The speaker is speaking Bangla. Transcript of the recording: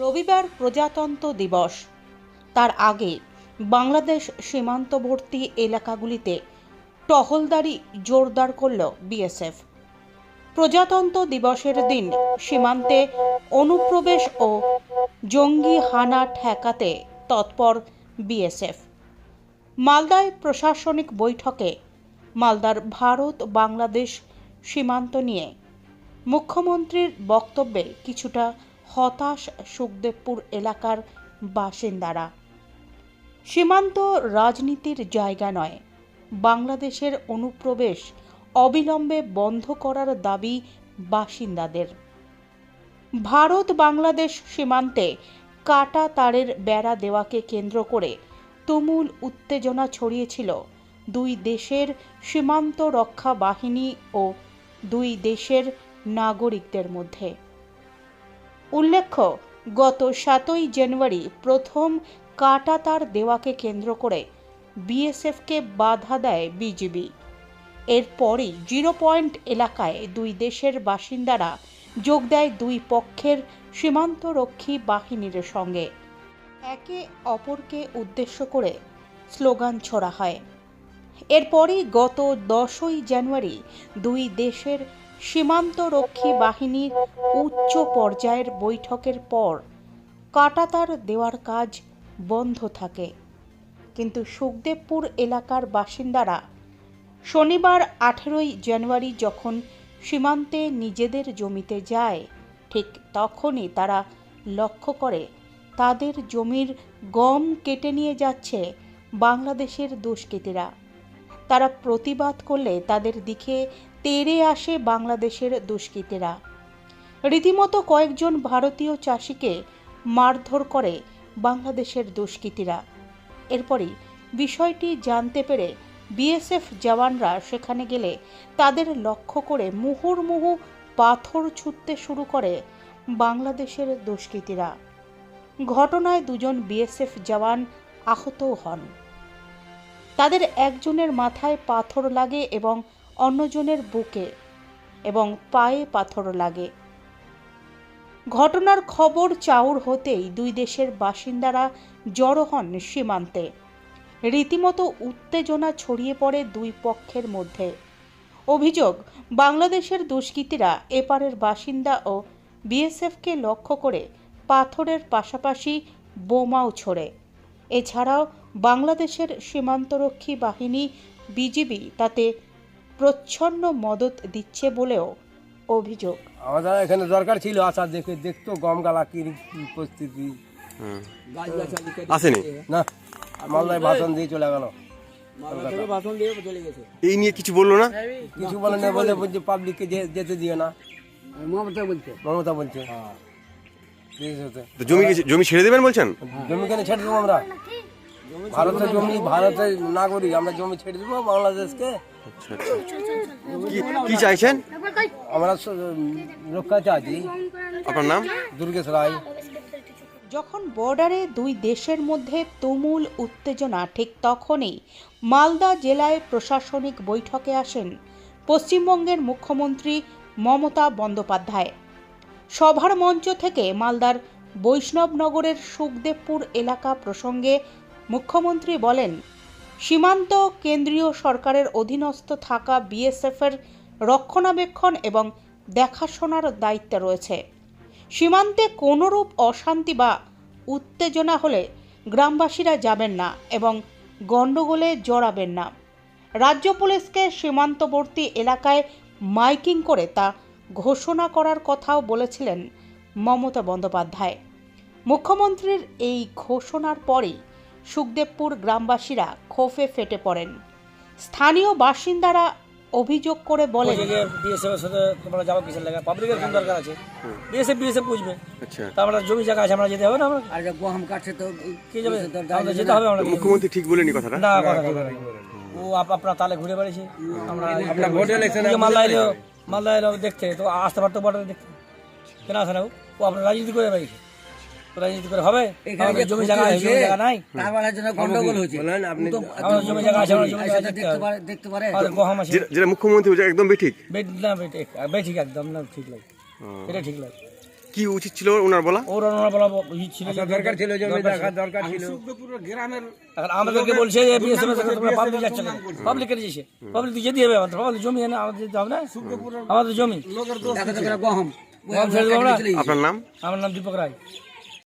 রবিবার প্রজাতন্ত্র দিবস। তার আগে বাংলাদেশ সীমান্তবর্তী এলাকাগুলিতে টহলদারি জোরদার করল বিএসএফ। প্রজাতন্ত্র দিবসের দিন সীমান্তে অনুপ্রবেশ ও জঙ্গি হানা ঠেকাতে তৎপর বিএসএফ। মালদায় প্রশাসনিক বৈঠকে মালদার ভারত বাংলাদেশ সীমান্ত নিয়ে মুখ্যমন্ত্রীর বক্তব্যে কিছুটা হতাশ সুখদেবপুর এলাকার বাসিন্দারা। সীমান্ত রাজনীতির জায়গা নয়, বাংলাদেশের অনুপ্রবেশ অবিলম্বে বন্ধ করার দাবি বাসিন্দাদের। ভারত বাংলাদেশ সীমান্তে কাটা তারের বেড়া দেওয়াকে কেন্দ্র করে তুমুল উত্তেজনা ছড়িয়েছিল দুই দেশের সীমান্ত রক্ষা বাহিনী ও দুই দেশের নাগরিকদের মধ্যে। উল্লেখ্য, গত সাতই জানুয়ারি প্রথম কাটাতার দেওয়াকে কেন্দ্র করে বিএসএফকে বাধা দেয় বিজিবি। এরপরই জিরো পয়েন্ট এলাকায় দুই দেশের বাসিন্দারা যোগ দেয় দুই পক্ষের সীমান্তরক্ষী বাহিনীর সঙ্গে। একে অপরকে উদ্দেশ্য করে স্লোগান ছোড়া হয়। এরপরই গত দশই জানুয়ারি দুই দেশের সীমান্তরক্ষী বাহিনীর উচ্চ পর্যায়ের বৈঠকের পর কাটাতার দেওয়ার কাজ বন্ধ থাকে। কিন্তু সুখদেবপুর এলাকার বাসিন্দারা শনিবার আঠেরোই জানুয়ারি যখন সীমান্তে নিজেদের জমিতে যায়, ঠিক তখনই তারা লক্ষ্য করে তাদের জমির গম কেটে নিয়ে যাচ্ছে বাংলাদেশের দুষ্কৃতীরা। তারা প্রতিবাদ করলে তাদের দিকে তেড়ে আসে বাংলাদেশের দুষ্কৃতীরা। রীতিমতো কয়েকজন ভারতীয় চাষিকে মারধর করে বাংলাদেশের দুষ্কৃতীরা। এরপরই বিষয়টি জানতে পেরে বিএসএফ জওয়ানরা সেখানে গেলে তাদের লক্ষ্য করে মুহুর্মুহু পাথর ছুটতে শুরু করে বাংলাদেশের দুষ্কৃতীরা। ঘটনায় দুজন বিএসএফ জওয়ান আহতও হন। তাদের একজনের মাথায় পাথর লাগে এবং অন্যজনের বুকে এবং পায়ে পাথর লাগে। ঘটনার খবর চাউর হতেই দুই দেশের বাসিন্দারা জড়ো হন সীমান্তে। রীতিমতো উত্তেজনা ছড়িয়ে পড়ে দুই পক্ষের মধ্যে। অভিযোগ, বাংলাদেশের দুষ্কৃতীরা এপারের বাসিন্দা ও বিএসএফকে লক্ষ্য করে পাথরের পাশাপাশি বোমাও ছোড়ে। এছাড়াও বাংলাদেশের সীমান্তরক্ষী বাহিনী বিজিবি তাতে প্রচ্ছন্ন মদত দিচ্ছে বলেও অভিযোগ। আমাদের এখানে দরকার ছিল আসার দেখে দেখতো গম গালা কি কি পরিস্থিতি আসেনি? না মালদায় ভাষণ দিয়ে চলে গেল। এই নিয়ে কিছু বলল না? কিছু বলে না বলে বলছে পাবলিককে যেতে দিও না। মমতা বলছে। মমতা বলছে। ঠিক আছে। জমি জমি ছেড়ে দেবেন বলছেন? জমি কেন ছেড়ে দেবো আমরা? ভারতের জমি ভারতের নাগরিক আমরা জমি ছেড়ে দেবো বাংলাদেশকে। কি- কি চাইছেন? আমরা রক্ষা আপনার নাম? দুর্গেশ রায়। যখন বর্ডারে দুই দেশের মধ্যে তুমুল উত্তেজনা ঠিক তখনই মালদা জেলায় প্রশাসনিক বৈঠকে আসেন পশ্চিমবঙ্গের মুখ্যমন্ত্রী মমতা বন্দ্যোপাধ্যায়। সভার মঞ্চ থেকে মালদার বৈষ্ণবনগরের সুখদেবপুর এলাকা প্রসঙ্গে মুখ্যমন্ত্রী বলেন সীমান্ত কেন্দ্রীয় সরকারের অধীনস্থ থাকা বিএসএফের রক্ষণাবেক্ষণ এবং দেখাশোনার দায়িত্বে রয়েছে। সীমান্তে কোনোরূপ অশান্তি বা উত্তেজনা হলে গ্রামবাসীরা যাবেন না এবং গণ্ডগোলে জড়াবেন না। রাজ্য পুলিশকে সীমান্তবর্তী এলাকায় মাইকিং করে তা ঘোষণা করার কথাও বলেছিলেন মমতা বন্দ্যোপাধ্যায়। মুখ্যমন্ত্রীর এই ঘোষণার পরেই সুখদেবপুর গ্রামবাসীরা ক্ষোভে ফেটে পড়েন। স্থানীয় বাসিন্দারা অভিযোগ করে বলেন বিএসএফ এর সাথে তোমরা যাব কিসের লাগে? পাবলিকের কোন দরকার আছে। বিএসএফ বিএসএফ বুঝবে। আচ্ছা। তারপরে জমি জায়গা আছে আমরা যেতে হবে না আমরা? আর যে গহম কাটছে তো কে যাবে? আমাদের যেতে হবে আমরা। মুখ্যমন্ত্রী ঠিক বলেনি কথাটা? না। ও আপ- আপনার তালে ঘুরে বেড়েছে আমরা আপনার ভোট ইলেকশনে মালদা এলো মালদা এলো দেখতে। তো আসতে পারতো বর্ডারে দেখতে। কেন আসে না ও? আপনার রাজনীতি করে বেড়েছে রাজনীতি করে হবে? এখানে জমি জায়গা আছে, জমি জায়গা নাই। তারপরে জন্য গন্ডগোল হয়েছে। বলেন আপনি জমি জায়গা আছে জমি জায়গা দেখতে পারে। দেখতে পারে। আমাদের গহম আছে যেটা- মুখ্যমন্ত্রী বলছে একদম ঠিক বেট না বেট বেট ঠিক একদম না ঠিক লাগে এটা ঠিক লাগে কি উচিত ছিল ওনার বলা? ওর ওনার বলা ই ছিল দরকার ছিল জমি দরকার দেখার দরকার ছিল। এখন আমাদেরকে বলছে যে বিএসএফ তোমরা পাবলিক যাচ্ছে পাবলিক কেটে যাচ্ছে পাবলিক যেতে হবে আমাদের পাবলিক জমি এনে আমাদের হবে না? আমাদের জমি। দেখা দেখা গহম। দেবো আপনার নাম? আমার নাম দীপক রায়।